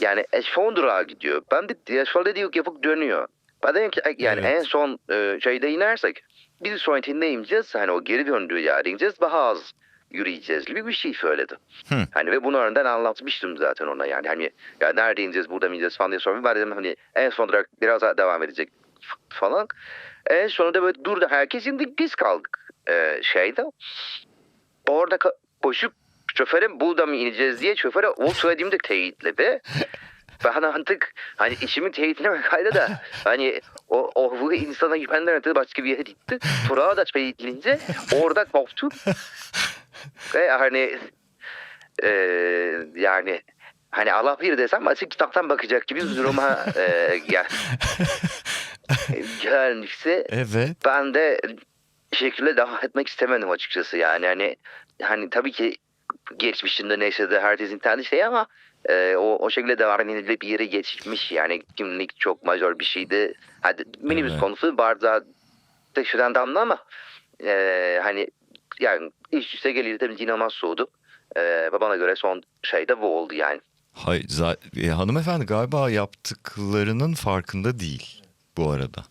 Yani durağa gidiyor. Ben de asfalta diyor yapıp dönüyor. Ben dedim ki yani Evet. en son e, şeyde inersek bir sonrakinde ineceğiz. Hani o geri döndüğü yere ineceğiz. Daha az yürüyeceğiz gibi bir şey söyledi. Hı. Hani ve bunu önden anlatmıştım zaten ona yani. Hani ya nerede ineceğiz burada mı ineceğiz falan diye sormuyor. Ben dedim hani en son durak biraz daha devam edecek falan. En sonunda böyle durdu herkes indi biz kaldık e, şeyde. Orada koşup şoföre burada mı ineceğiz diye şoföre o söylediğimde teyitledi. Ben artık hani işimin teyitine bakaydı da hani o, o bu insana güvenden ötürü başka bir yere gitti. Turağı da teyitleyince orada koptum. Ve hani e, yani hani Allah bir desem açık kitaptan bakacak gibi duruma e, gel, gelmişse Evet. ben de şekilde devam etmek istemedim açıkçası yani hani hani tabii ki geçmişinde neyse de herkesin kendi şey ama e, o, o şekilde devam edilip bir yere geçmiş yani kimlik çok majör bir şeydi. Hadi minibüs Evet. konusu bardağı taşıran damla ama e, hani yani iş üste gelince tabii inanılmaz soğudu. E, ve bana göre son şey de bu oldu yani. Hay, za- e, hanımefendi galiba yaptıklarının farkında değil bu arada.